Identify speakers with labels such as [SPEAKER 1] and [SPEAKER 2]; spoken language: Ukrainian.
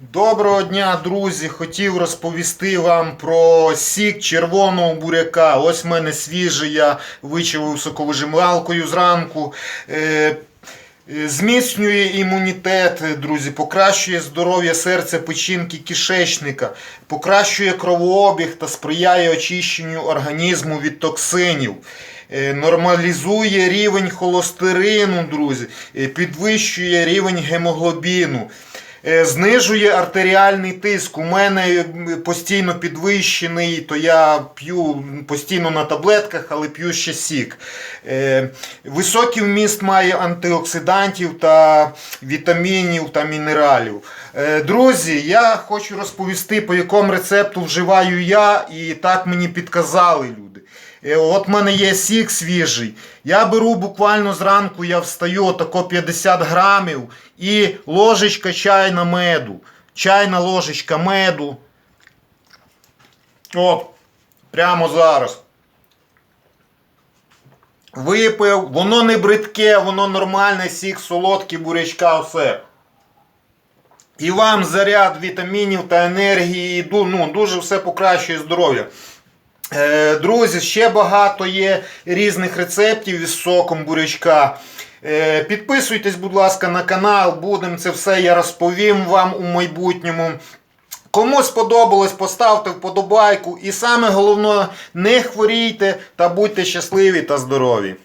[SPEAKER 1] Доброго дня, друзі! Хотів розповісти вам про сік червоного буряка. Ось в мене свіжий, я вичавив соковижималкою зранку. Е, е, Зміцнює імунітет, друзі, покращує здоров'я серця, печінки, кишечника, покращує кровообіг та сприяє очищенню організму від токсинів. Е, Нормалізує рівень холестерину, друзі, підвищує рівень гемоглобіну. Е, Знижує артеріальний тиск. У мене постійно підвищений, то я п'ю постійно на таблетках, але п'ю ще сік. Е, Високий вміст має антиоксидантів та вітамінів та мінералів. Е, Друзі, я хочу розповісти, по якому рецепту вживаю я, і так мені підказали люди. Е, От в мене є сік свіжий. Я беру буквально зранку, я встаю тако 50 грамів і ложечка чайна меду. Чайна ложечка меду. От, прямо зараз. Випив, воно не бридке, воно нормальне, сік, солодкий, бурячка, все. І вам заряд вітамінів та енергії, ну, дуже все покращує здоров'я. Е, Друзі, ще багато є різних рецептів із соком бурячка. Е, Підписуйтесь, будь ласка, на канал, будемо це все я розповім вам у майбутньому. Кому сподобалось, поставте вподобайку. І саме головне, не хворійте та будьте щасливі та здорові.